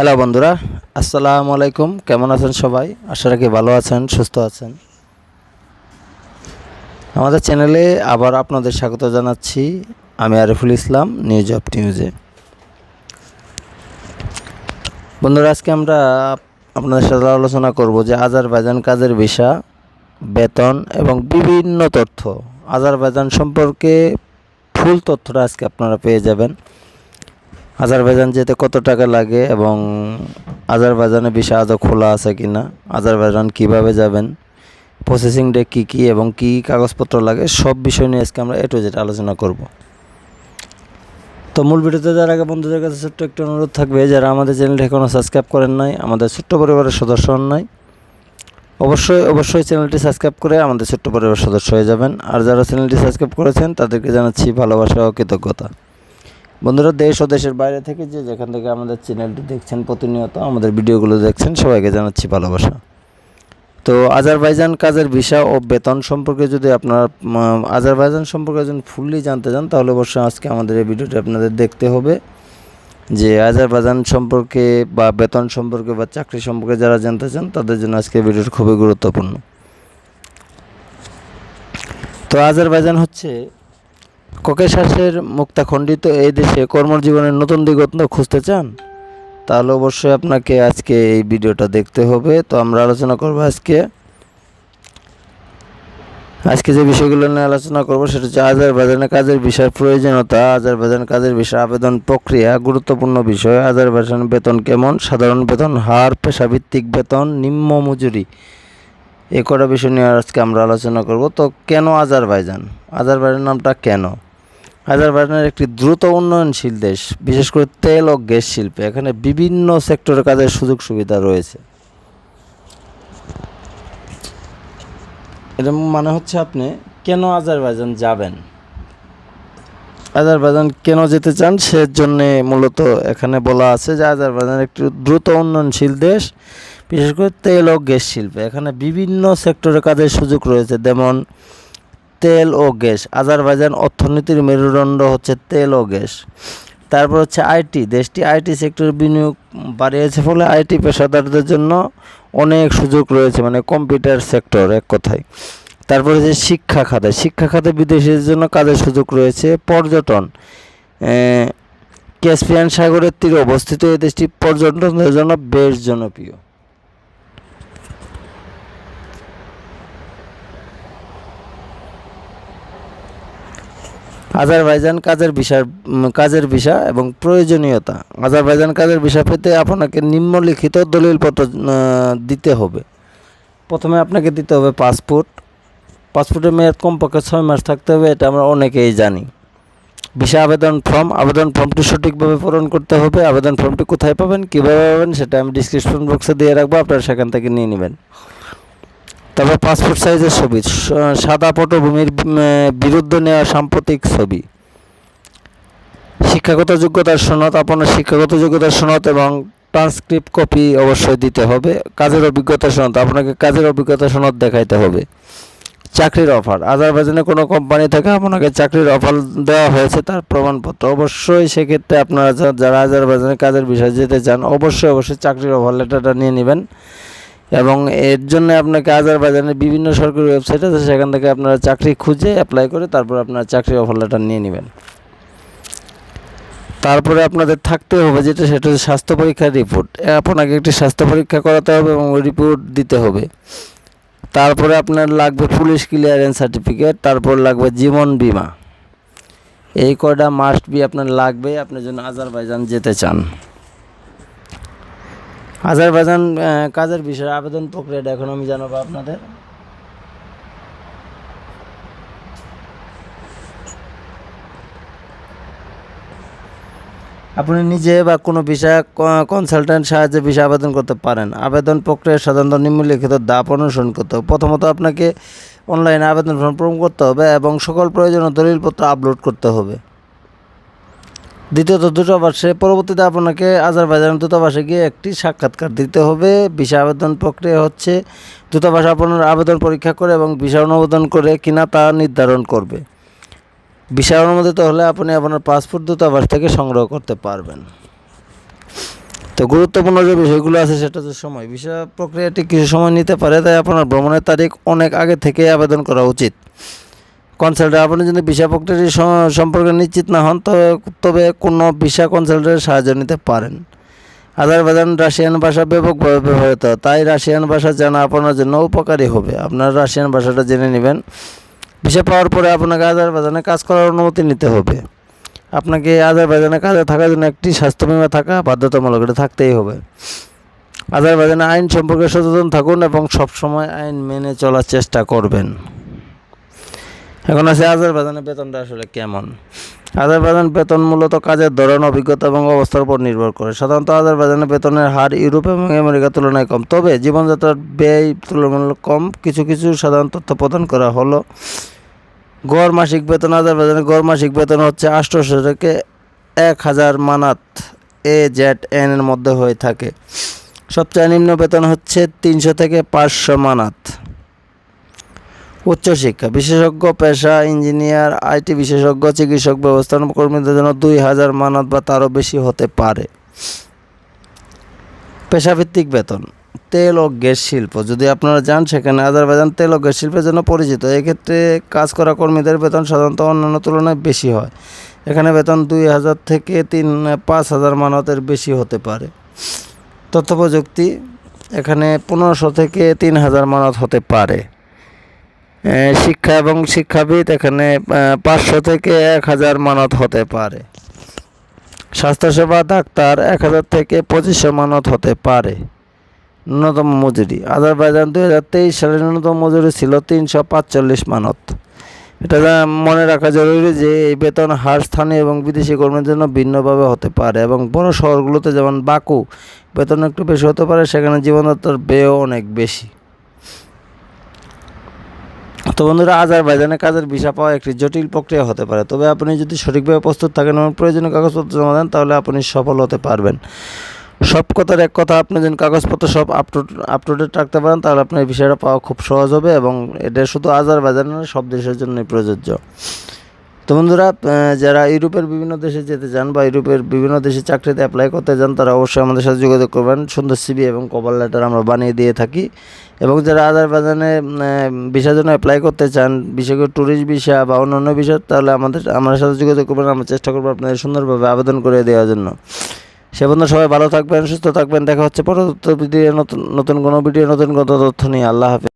Hello বন্ধুরা, আসসালামু আলাইকুম। কেমন আছেন সবাই? আশা রাখি ভালো আছেন, সুস্থ আছেন। আমাদের চ্যানেলে আবার আপনাদের স্বাগত জানাচ্ছি। আমি আরিফুল ইসলাম নিউজ অফ নিউজে বন্ধুরা, আজকে আমরা আপনাদের সাথে আলোচনা করব যে আজারবাইজান কাজের ভিসা, বেতন এবং বিভিন্ন তথ্য। আজারবাইজান সম্পর্কে ফুল তথ্যটা আজকে আপনারা পেয়ে যাবেন। আজারবাইজান যেতে কত টাকা লাগে এবং আজারবাইজানে বিষয় আদৌ খোলা আছে কি না? আজারবাইজান কীভাবে যাবেন? প্রসেসিং ডে কী কী এবং কী কাগজপত্র লাগে? সব বিষয় নিয়ে আজকে আমরা এ টু জেড আলোচনা করব। তো মূল ভিডিওতে যার আগে বন্ধুদের কাছে ছোট্ট একটু অনুরোধ থাকবে, যারা আমাদের চ্যানেলটি এখনও সাবস্ক্রাইব করেন নাই, আমাদের ছোট্ট পরিবারের সদস্য হন নাই, অবশ্যই অবশ্যই চ্যানেলটি সাবস্ক্রাইব করে আমাদের ছোট্ট পরিবারের সদস্য হয়ে যাবেন। আর যারা চ্যানেলটি সাবস্ক্রাইব করেছেন, তাদেরকে জানাচ্ছি ভালোবাসা ও কৃতজ্ঞতা। বন্ধুরা, দেশ ও দেশের বাইরে থেকে যে যেখান থেকে আমাদের চ্যানেলটি দেখছেন প্রতিনিয়ত আমাদের ভিডিওগুলো দেখছেন, সবাইকে জানাচ্ছি ভালোবাসা। তো আজারবাইজান কাজের ভিসা ও বেতন সম্পর্কে যদি আপনার আজারবাইজান সম্পর্কে যদি ফুললি জানতে চান, তাহলে অবশ্যই আজকে আমাদের এই ভিডিওটি আপনাদের দেখতে হবে যে আজারবাইজান সম্পর্কে বা বেতন সম্পর্কে বা চাকরি সম্পর্কে যারা জানতে চান, তাদের জন্য আজকে ভিডিওটি খুবই গুরুত্বপূর্ণ। তো আজারবাইজান হচ্ছে ককেশাসের মুক্তাখণ্ডিত এই দেশে কর্মজীবনের নতুন দিগন্ত খুঁজতে চান? তাহলে অবশ্যই আপনাকে আজকে এই ভিডিওটা দেখতে হবে। তো আমরা আলোচনা করব আজকে। আজকে যে বিষয়গুলো নিয়ে আলোচনা করব সেটা হচ্ছে আজারবাইজানে কাজের বিষয়ের প্রয়োজনীয়তা আজারবাইজান কাজের বিষয়, আবেদন প্রক্রিয়া, গুরুত্বপূর্ণ বিষয় আজারবাইজান বেতন কেমন, সাধারণ বেতন, হার, পেশাভিত্তিক বেতন, নিম্ন মজুরি। এ কটা বিষয় নিয়ে আজকে আমরা আলোচনা করব। তো কেন আজারবাইজান? আজারবাইজান নামটা কেন? আজারবাইজানের একটি দ্রুত উন্নয়নশীল দেশ, বিশেষ করে তেল ও গ্যাস শিল্পে। এখানে বিভিন্ন সেক্টরে কাজের সুযোগ সুবিধা রয়েছে। এটা মানে হচ্ছে আপনি, কেন আজারবাইজান যাবেন? আজারবাইজান কেন যেতে চান সেজন্যে মূলত এখানে বলা আছে যে আজারবাইজান একটি দ্রুত উন্নয়নশীল দেশ, বিশেষ করে তেল ও গ্যাস শিল্পে। এখানে বিভিন্ন সেক্টরে কাজের সুযোগ রয়েছে, যেমন তেল ও গ্যাস। আজারবাইজান অর্থনীতির মেরুদণ্ড হচ্ছে তেল ও গ্যাস। তারপর হচ্ছে আইটি। দেশটি আইটি সেক্টরে বিনিয়োগ বাড়িয়েছে ফলে আইটি পেশাদারদের জন্য অনেক সুযোগ রয়েছে মানে কম্পিউটার সেক্টর এক কথায়। তারপরে যে শিক্ষা খাতে। শিক্ষা খাতে বিদেশিদের জন্য কাজের সুযোগ রয়েছে পর্যটন। ক্যাসপিয়ান সাগরের তীরে অবস্থিত এই দেশটি পর্যটনের জন্য বেশ জনপ্রিয়। আজারবাইজান কাজের বিষয় কাজের বিষয় এবং প্রয়োজনীয়তা। আজারবাইজান কাজের বিষয় পেতে আপনাকে নিম্নলিখিত দলিলপত্র দিতে হবে। প্রথমে আপনাকে দিতে হবে পাসপোর্ট। পাসপোর্টের মেয়াদ কমপক্ষে ছয় মাস থাকতে হবে, এটা আমরা অনেকেই জানি। ভিসা আবেদন ফর্ম, আবেদন ফর্মটি সঠিকভাবে পূরণ করতে হবে। আবেদন ফর্মটি কোথায় পাবেন, কীভাবে পাবেন, সেটা আমি ডিসক্রিপশন বক্সে দিয়ে রাখব, আপনারা সেখান থেকে নিয়ে নেবেন। তারপর পাসপোর্ট সাইজের ছবি সাদা পটভূমির বিরুদ্ধে নেওয়া সাম্প্রতিক ছবি। শিক্ষাগত যোগ্যতার সনদ, আপনার শিক্ষাগত যোগ্যতার সনদ এবং ট্রান্সক্রিপ্ট কপি অবশ্যই দিতে হবে। কাজের অভিজ্ঞতা সনদ, আপনাকে কাজের অভিজ্ঞতা সনদ দেখাইতে হবে। চাকরির অফার আজারবাইজানে কোনো কোম্পানি থেকে আপনাকে চাকরির অফার দেওয়া হয়েছে, তার প্রমাণপত্র অবশ্যই সেক্ষেত্রে আপনারা যারা আজারবাইজানে কাজের বিষয়ে যেতে চান, অবশ্যই অবশ্যই চাকরির অফার লেটারটা নিয়ে নেবেন। এবং এর জন্য আপনাকে আজারবাইজানের বিভিন্ন সরকারি ওয়েবসাইট আছে, সেখান থেকে আপনারা চাকরি খুঁজে অ্যাপ্লাই করে তারপর আপনারা চাকরির অফার লেটার নিয়ে নেবেন। তারপরে আপনাদের থাকতে হবে যেটা, সেটা হচ্ছে স্বাস্থ্য পরীক্ষার রিপোর্ট আপনাকে একটি স্বাস্থ্য পরীক্ষা করাতে হবে এবং রিপোর্ট দিতে হবে। তারপরে আপনার লাগবে পুলিশ ক্লিয়ারেন্স সার্টিফিকেট তারপর লাগবে জীবন বীমা। এই কয়টা মাস্ট বি আপনার লাগবে আপনি যেন আজারবাইজান যেতে চান। আজারবাইজান কাজের বিষয়ে আবেদন প্রক্রিয়াটা এখন আমি জানাব আপনাদের। আপনি নিজে বা কোনো বিষয় কনসালট্যান্ট সাহায্যে বিষয় আবেদন করতে পারেন। আবেদন প্রক্রিয়া সাধারণত নিম্নলিখিত দাপ অনুসরণ করতে হবে। প্রথমত আপনাকে অনলাইনে আবেদন ফর্ম পূরণ করতে হবে এবং সকল প্রয়োজনীয় দলিলপত্র আপলোড করতে হবে। দ্বিতীয়ত দূতাবাসে, পরবর্তীতে আপনাকে আজারবাইজান দূতাবাসে গিয়ে একটি সাক্ষাৎকার দিতে হবে। ভিসা আবেদন প্রক্রিয়া হচ্ছে, দূতাবাস আপনার আবেদন পরীক্ষা করে এবং ভিসা অনুমোদন করে কিনা তা নির্ধারণ করবে। ভিসা অনুমোদিত হলে আপনি আপনার পাসপোর্ট দূতাবাস থেকে সংগ্রহ করতে পারবেন। তো গুরুত্বপূর্ণ যে বিষয়গুলো আছে, সেটা হচ্ছে সময়। ভিসা প্রক্রিয়াটি কিছু সময় নিতে পারে, তাই আপনার ভ্রমণের তারিখ অনেক আগে থেকে আবেদন করা উচিত। কনসাল্টে আপনি যদি ভিসা প্রক্রিয়াটি সম্পর্কে নিশ্চিত না হন তবে তবে কোনো ভিসা কনসাল্টের সাহায্য নিতে পারেন। আজারবাইজান রাশিয়ান ভাষা ব্যাপকভাবে ব্যবহৃত, তাই রাশিয়ান ভাষা জানা আপনার জন্য উপকারী হবে। আপনার রাশিয়ান ভাষাটা জেনে নেবেন। ভিসা পাওয়ার পরে আপনাকে আজারবাইজানে কাজ করার অনুমতি নিতে হবে। আপনাকে আজারবাইজানে কাজে থাকার জন্য একটি স্বাস্থ্য বিমা থাকা বাধ্যতামূলক এটা থাকতেই হবে। আজারবাইজানে আইন সম্পর্কে সচেতন থাকুন এবং সবসময় আইন মেনে চলার চেষ্টা করবেন। এখন আছে আজারবাইজানের বেতনটা আসলে কেমন? আজারবাইজান বেতন মূলত কাজের ধরন, অভিজ্ঞতা এবং অবস্থার উপর নির্ভর করে। সাধারণত আজারবাইজানের বেতনের হার ইউরোপ এবং আমেরিকার তুলনায় কম। তবে জীবনযাত্রার ব্যয় তুলনামূলক কম। কিছু কিছু সাধারণ তথ্য প্রদান করা হলো। গড় মাসিক বেতন, আজারবাইজানের গড় মাসিক বেতন হচ্ছে আটশোশো থেকে এক হাজার মানাত এ জেড এন এর মধ্যে হয়ে থাকে। সবচেয়ে নিম্ন বেতন হচ্ছে তিনশো থেকে পাঁচশো মানাত। উচ্চশিক্ষা, বিশেষজ্ঞ, পেশা ইঞ্জিনিয়ার, আইটি বিশেষজ্ঞ, চিকিৎসক ব্যবস্থাপনা কর্মীদের জন্য দুই হাজার মানাত বা তারও বেশি হতে পারে। পেশাভিত্তিক বেতন, তেল ও গ্যাস শিল্প। যদি আপনারা যান সেখানে আজারবাইজান তেল ও গ্যাস শিল্পের জন্য পরিচিত। এক্ষেত্রে কাজ করা কর্মীদের বেতন সাধারণত অন্যান্য তুলনায় বেশি হয়। এখানে বেতন দুই হাজার থেকে তিন, পাঁচ হাজার মানতের বেশি হতে পারে। তথ্য প্রযুক্তি এখানে পনেরোশো থেকে তিন হাজার মানত হতে পারে। শিক্ষা এবং শিক্ষাবিদ এখানে পাঁচশো থেকে এক হাজার মানত হতে পারে। স্বাস্থ্যসেবা ডাক্তার এক হাজার থেকে পঁচিশশো মানত হতে পারে। ন্যূনতম মজুরি, আজারবাইজান দুই হাজার তেইশ সালে ন্যূনতম মজুরি ছিল তিনশো পাঁচচল্লিশ মানত। এটা মনে রাখা জরুরি যে এই বেতন হার স্থানীয় এবং বিদেশি কর্মীর জন্য ভিন্নভাবে হতে পারে এবং বড় শহরগুলোতে যেমন বাকু, বেতন একটু বেশি হতে পারে, সেখানে জীবনযাত্রার ব্যয়ও অনেক বেশি। তো বন্ধুরা আজারবাইজানে কাজের ভিসা পাওয়া একটি জটিল প্রক্রিয়া হতে পারে। তবে আপনি যদি সঠিকভাবে প্রস্তুত থাকেন এবং প্রয়োজনীয় কাগজপত্র জমা দেন, তাহলে আপনি সফল হতে পারবেন। সব কথার এক কথা, আপনি যদি কাগজপত্র সব up to up to date রাখতে পারেন, তাহলে আপনার বিষয়টা পাওয়া খুব সহজ হবে এবং এটা শুধু আজারবাইজান না সব দেশের জন্যই প্রযোজ্য। তো বন্ধুরা যারা ইউরোপের বিভিন্ন দেশে যেতে চান বা ইউরোপের বিভিন্ন দেশে চাকরিতে অ্যাপ্লাই করতে চান, তারা অবশ্যই আমাদের সাথে যোগাযোগ করবেন। সুন্দর সিবি এবং কভার লেটার আমরা বানিয়ে দিয়ে থাকি। এবং যারা আজারবাইজানে ভিসার জন্য অ্যাপ্লাই করতে চান, বিশেষ করে ট্যুরিস্ট ভিসা বা অন্যান্য ভিসা তাহলে আমাদের আমাদের সাথে যোগাযোগ করবেন। আমরা চেষ্টা করব আপনাদের সুন্দরভাবে আবেদন করে দেওয়ার জন্য। সে বন্ধু, সবাই ভালো থাকবেন, সুস্থ থাকবেন। দেখা হচ্ছে পরবর্তী ভিডিও নতুন নতুন কোনো ভিডিও, নতুন কোনো তথ্য নিয়ে। আল্লাহ হাফিজ।